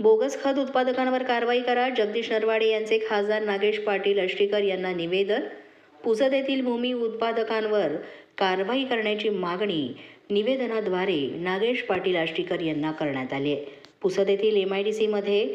Bogus खत उत्पादकांवर कारवाई करा. जगदीश नरवाडे यांचे खासदार नागेश पाटील अष्टीकर यांना निवेदन. पुसद येथील भूमी उत्पादकांवर कारवाई करण्याची मागणी निवेदनाद्वारे नागेश पाटील आष्टीकर यांना करण्यात आली आहे. पुसद येथील एम आय डी सीमध्ये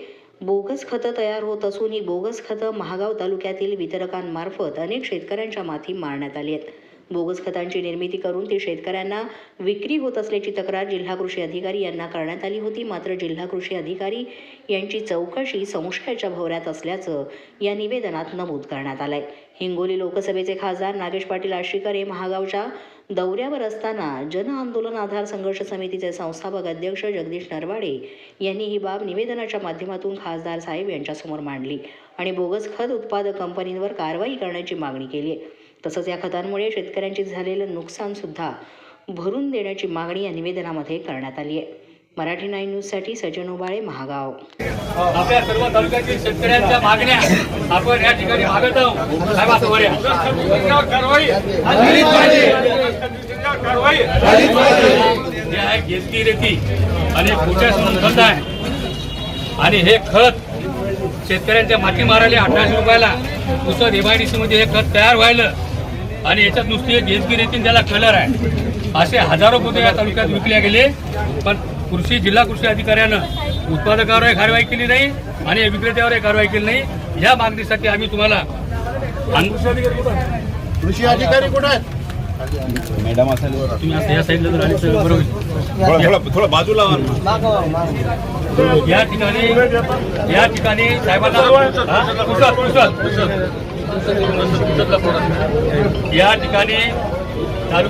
बोगस खतं तयार होत असून ही बोगस खतं महागाव तालुक्यातील वितरकांमार्फत अनेक शेतकऱ्यांच्या माथी मारण्यात आली आहेत. बोगस खतांची निर्मिती करून ती शेतकऱ्यांना विक्री होत असल्याची तक्रार जिल्हा कृषी अधिकारी यांना करण्यात आली होती. मात्र जिल्हा कृषी अधिकारी यांची चौकशी संशयाच्या भोवऱ्यात असल्याचं या निवेदनात नमूद करण्यात आलंय. हिंगोली लोकसभेचे खासदार नागेश पाटील आष्टीकर हे महागावच्या दौऱ्यावर असताना जन आंदोलन आधार संघर्ष समितीचे संस्थापक अध्यक्ष जगदीश नरवाडे यांनी ही बाब निवेदनाच्या माध्यमातून खासदार साहेब यांच्यासमोर मांडली आणि बोगस खत उत्पादक कंपनींवर कारवाई करण्याची मागणी केली आहे. तसंच या खतांमुळे शेतकऱ्यांचे झालेलं नुकसान सुद्धा भरून देण्याची मागणी या निवेदनामध्ये करण्यात आली आहे. मराठी नाईन न्यूजसाठी सजन ओबाळे महागाव. आपल्या सर्व तालुक्यातील शेतकऱ्यांच्या मागण्या आपण या ठिकाणी मागत आहोत. साहेब असं वर या. कारवाई. कारवाई. हे आहे गेलती रेती. आणि आहे. आणि हे खत शेतकऱ्यांच्या माती मारायला अठराशे रुपयाला. पुसद एमआयडीसी मध्ये हे खत तयार व्हायलं. आणि याच्यात नुसती गेलती रेती त्याला कलर आहे. असे हजारो पोते या तालुक्यात विकले गेले पण कृषी जिल्हा कृषी अधिकाऱ्यानं उत्पादकावरही कारवाई केली नाही आणि विक्रेत्यावरही कारवाई केली नाही. या मागणीसाठी आम्ही तुम्हाला आन- कृषी अधिकारी कुठे आहेत? मॅडम असेल. तुम्ही असं या साईडला जर आले तर बरोबर होईल. थोडा बाजूला. या ठिकाणी या ठिकाणी साहेबांना या ठिकाणी भोगस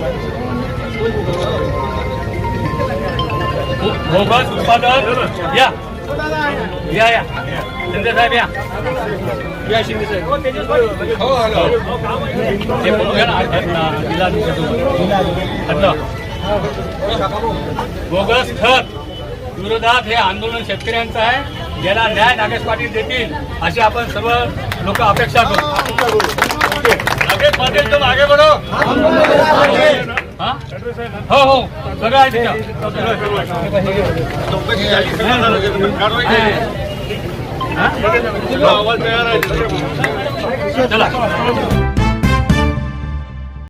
बोगस उत्पादक या. या या. शिंदे साहेब या. या शिंदे साहेब. हो, भोगस ना, जिल्हा बोगस खत विरोधात हे आंदोलन शेतकऱ्यांचं आहे. ज्याला न्याय नागेश पाटील देतील अशी आपण सर्व लोक अपेक्षा करू आगे पाटील तुम आगे बढो हो हो सगळं आहे तिथं. आवाज तयार आहे चला